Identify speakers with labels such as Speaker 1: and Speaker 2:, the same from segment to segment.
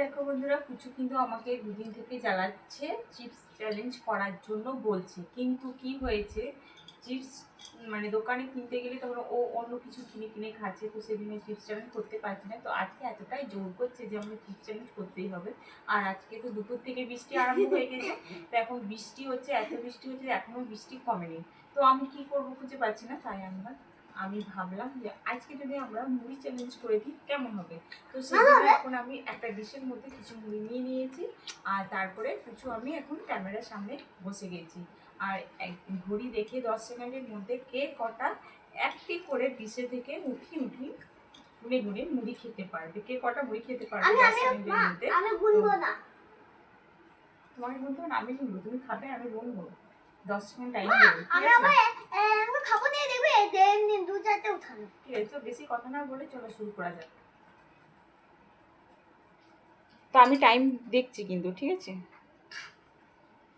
Speaker 1: দেখো বন্ধুরা, কুচু কিন্তু আমাকে দুদিন থেকে জ্বালাচ্ছে, চিপস চ্যালেঞ্জ করার জন্য বলছে। কিন্তু কি হয়েছে, চিপস মানে দোকানে কিনতে গেলে তখন ও অন্য কিছু কিনে কিনে খাচ্ছে, তো সেদিনে চিপস চ্যালেঞ্জ করতে পারছি না। তো আজকে এতটাই জোর করছে যে আমাকে চিপস চ্যালেঞ্জ করতেই হবে। আর আজকে তো দুপুর থেকে বৃষ্টি আরম্ভ হয়ে গেছে। তো এখন বৃষ্টি হচ্ছে, এত বৃষ্টি হচ্ছে যে এখনও বৃষ্টি কমেনি। তো আমি কি করব খুঁজে পাচ্ছি না, তাই আমরা আমি ভাবলাম যে আজকে যদি আমরা মুড়ি চ্যালেঞ্জ করে দিই কেমন হবে? তো সেজন্য এখন আমি একটা ডিশের মধ্যে কিছু মুড়ি নিয়ে নিয়েছি আর তারপরে কিছু আমি এখন ক্যামেরার সামনে বসে গেছি। আর এক ঘড়ি দেখে দশ সেকেন্ডের মধ্যে কে কটা একটি করে ডিশে থেকে উঠি উঠি গুনে গুনে মুড়ি খেতে পারবে? কে কটা মুড়ি খেতে পারবে দশ সেকেন্ডের মধ্যে?
Speaker 2: গুনবো
Speaker 1: তোমাকে বলতে হবে না, আমি বলব তুমি খাবে আমি বলব। দশ সেকেন্ড টাইম দেবো
Speaker 2: আমি আবার এ, আমি খাব দিয়ে দেখবে দেন দিন দু চারটে উঠানো।
Speaker 1: ঠিক আছে তো বেশি কথা না বলে চলো শুরু করা যাক। তো আমি টাইম দেখছি কিন্তু ঠিক আছে?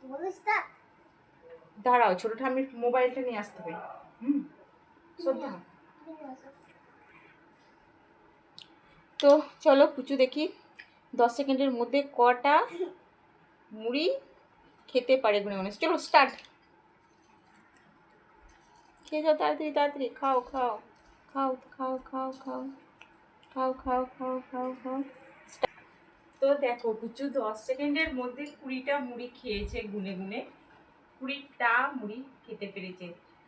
Speaker 2: বলিস তা
Speaker 1: দাঁড়াও ছোট ঠাম্মির মোবাইলটা নিয়ে আসতে হবে। হুম শ্রদ্ধা। তো চলো পুচু দেখি। দশ সেকেন্ডের মধ্যে কটা মুড়ি খেতে পারে গুনে মনে চলো স্টার্ট খেয়ে যাও তাড়াতাড়ি তাড়াতাড়ি খাও খাও খাও খাও খাও খাও খাও খাও খাও খাও খাও তো দেখো পুচু দশ সেকেন্ডের মধ্যে কুড়িটা মুড়ি খেয়েছে গুনে গুনে কুড়িটা মুড়ি খেতে পেরেছে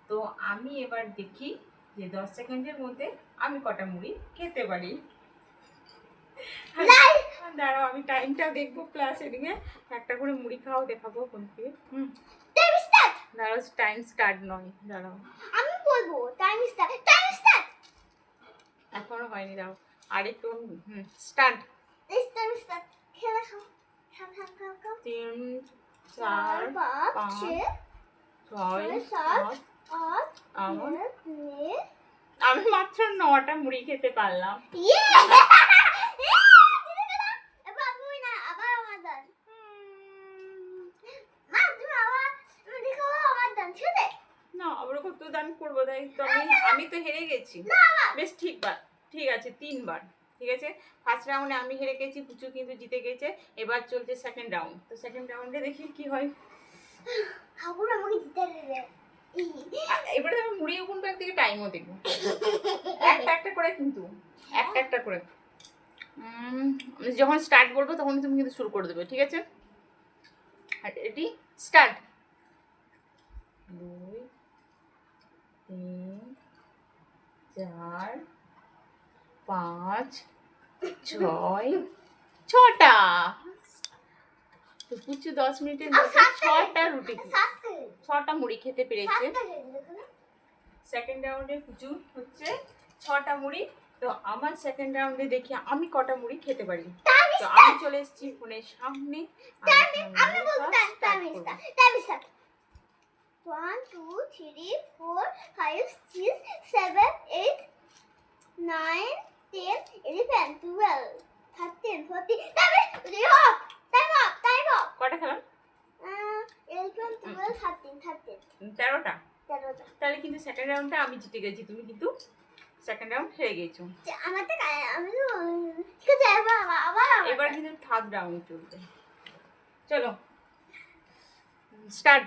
Speaker 1: তো আমি এবার দেখি যে দশ সেকেন্ডের মধ্যে আমি কটা মুড়ি খেতে পারি দাঁড়াও আমি টাইমটা দেখব প্লাস এদিকে একটা করে মুড়ি খাওয়াও দেখাবো কোন থেকে হুম দাঁড়াও টাইম স্টার্ট নয় দাঁড়াও।
Speaker 2: আমি বলব টাইম স্টার্ট টাইম স্টার্ট
Speaker 1: এখনও হয়নি দাও আরেকটু হুম স্টার্ট
Speaker 2: টাইম স্টার্ট খেলা খাও
Speaker 1: তিন
Speaker 2: চার পাঁচ ছয় সাত, আট
Speaker 1: আমি মাত্র নটা মুড়ি খেতে পারলাম
Speaker 2: ইয়ে এবার আমি না আবার আমার দান মা তুমি আবার তুমি দেখো আমার দান ঠিক আছে
Speaker 1: না আবার করব তাই তো আমি আমি তো হেরে গেছি। বেশ ঠিকবার ঠিক আছে তিনবার ঠিক আছে? ফার্স্ট রাউন্ডে আমি হেরে গেছি পুচু কিন্তু জিতে গেছে এবার চলছে সেকেন্ড রাউন্ড তো সেকেন্ড রাউন্ডে দেখি কি হয়।
Speaker 2: ঠাকুর আমাকে জিতে দেবে।
Speaker 1: এবারে আমি মুড়িও গুনবো একদিকে টাইমও দেখব। একটা একটা করে কিন্তু একটা একটা করে। যখন স্টার্ট করব তখন তুমি কিন্তু শুরু করে দেবে ঠিক আছে? আর এটি স্টার্ট দুই তিন চার পাঁচ ছয় ছটা। তো দশ মিনিটের মধ্যে ছটা রুটি ছটা মুড়ি খেতে পেরেছে। সেকেন্ড রাউন্ডে পুচু হচ্ছে ছটা মুড়ি। তো আমার সেকেন্ড রাউন্ডে দেখি আমি কটা মুড়ি খেতে পারি। তো আমি চলে এসেছি ফোনের সামনে।
Speaker 2: 1, 2, 3, 4, 5, 6, 7, 8, 9, 10, 11, 12, 13, 14. Time it! Time up! Time up! Time up!
Speaker 1: কটা খেলাম?
Speaker 2: ইলেভেন টুয়েলভ থার্টিন থার্টিন
Speaker 1: তেরোটা
Speaker 2: তেরোটা
Speaker 1: তাহলে কিন্তু সেকেন্ড রাউন্ডটা আমি জিতে গেছি তুমি কিন্তু সেকেন্ড রাউন্ড হেরে গেছো আচ্ছা,
Speaker 2: আমার তো আমি ঠিক আছে এবার আবার
Speaker 1: এবার কিন্তু থার্ড রাউন্ড চলবে চলো স্টার্ট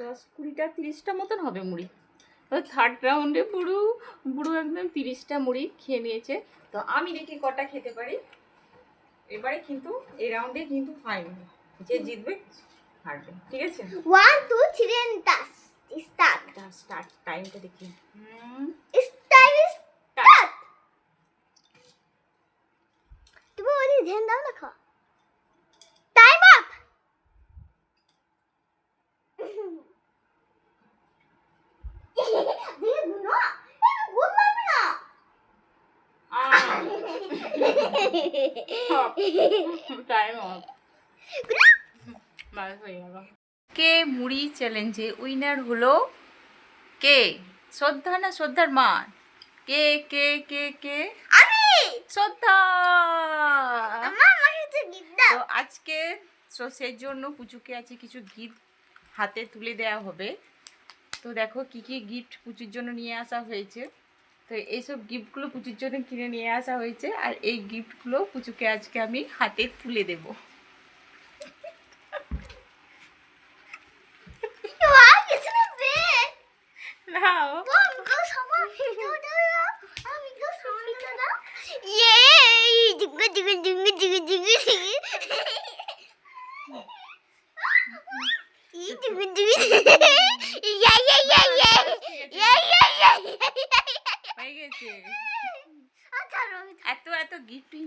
Speaker 1: দশ কুড়িটা তিরিশটা মতন হবে মুড়ি। থার্ড রাউন্ডে বুড়ো বুড়ো একদম তিরিশটা মুড়ি খেয়ে নিয়েছে। তো আমি দেখি কটা খেতে পারি। এবারে কিন্তু এই রাউন্ডে কিন্তু ফাইনাল যে জিতবে হারবে। ঠিক আছে?
Speaker 2: One two three start
Speaker 1: start টাইমটা দেখি।
Speaker 2: ধ্যান দাও না খা টাইম
Speaker 1: কে মুড়ি চ্যালেঞ্জে উইনার হলো কে? শ্রদ্ধা না শ্রদ্ধার মা কে কে কে কে? শ্রদ্ধা! তো আজকে তো সেই জন্য পুচুকে আছে কিছু গিফট হাতে তুলে দেওয়া হবে। তো দেখো কি কি গিফট পুচুর জন্য নিয়ে আসা হয়েছে। তো এইসব গিফটগুলো পুচুর জন্য কিনে নিয়ে আসা হয়েছে। আর এই গিফটগুলো পুচুকে আজকে আমি হাতে তুলে দেব।
Speaker 2: না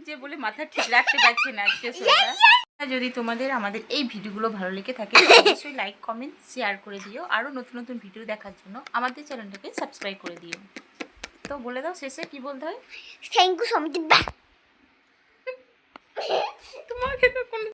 Speaker 1: যে বলে মাথা ঠিক রাখতে পারছে না আজকে যদি তোমাদের আমাদের এই ভিডিওগুলো ভালো লেগে থাকে অবশ্যই লাইক কমেন্ট শেয়ার করে দিও। আরও নতুন নতুন ভিডিও দেখার জন্য আমাদের চ্যানেলটাকে সাবস্ক্রাইব করে দিও। তো বলে দাও শেষে কি বলতে হয়?
Speaker 2: থ্যাংক ইউ সমিতি তোমাকে তো কোনো